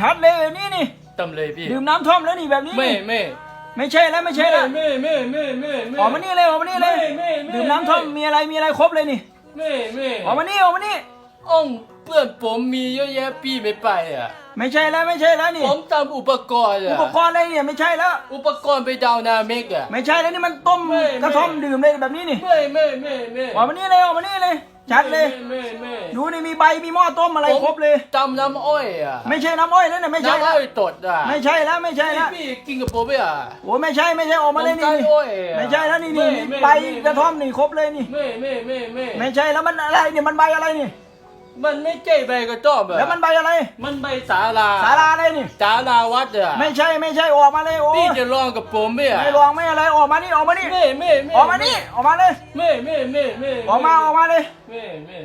ชัดเลยแบบนี้นี่ตำเลยพี่ดื่มน้ำท่อมแล้วนี่แบบนี้ไม่นี่ไม่ไม่ใช่แล้วไม่ใช่แล้วไม่ไม่ไม่ไม่ไม่ออกมานี่เลยออกมานี่เลยไม่ไม่ไม่ดื่มน้ำท่อมมีอะไรมีอะไรครบเลยนี่ไม่ไม่ออกมานี่ออกมานี่อ้องเพื่อนผมมีเยอะแยะพี่ไม่ไปอะ ไม่ใช่แล้วไม่ใช่แล้วนี่ผมทำอุปกรณ์อุอะปกรณ์อะไรเนี่ยไม่ใช่แล้ว อุปกรณ์ไปดาวนาเมกอะ ไม่ใช่แล้วนี่มันต้มไม่ กระท่อมไม่ดื่มเลยแบบนี้นี่ไม่ไม่ไม่ไม่ออกมานี่เลยออกมานี่เลย ชัดเลยไม่ไม่ไม่ดูนี่มีใบมีหม้อต้มอะไรครบเลยตำน้ำอ้อยอะไม่ใช่น้ำอ้อยแล้วเนี่ยไม่ใช่น้ำแล้วอ้อยตดอะไม่ใช่แล้วไม่ใช่แล้วพี่กินกับผมไหมอะโอ้ไม่ใช่ไม่ใช่ออกมาเลยผมนี่ใกล้อ้อยอะไม่ใช่แล้วนี่นี่ไม่ไม่ใบไม่กระท่อมนี่ครบเลยนี่ไม่ไม่ไม่ไม่ไม่ใช่แล้วมันอะไรเนี่ยมันใบอะไรนี่ มันไม่ใช่ใบกระต้อมอะแล้วมันใบอะไร มันใบสาลาสาราอะไรนี่ สาราวัดอะไม่ใช่ไม่ใช่ออกมาเลยโอ้พี่จะลองกับผมไหมอะไม่ลองไม่อะไรออกมานี่ออกมานี่ไม่ไม่ไม่ออกมานี่ออกมาเลยไม่ไม่ไม่ไม่ออกมาออกมาเลยไม่ไม่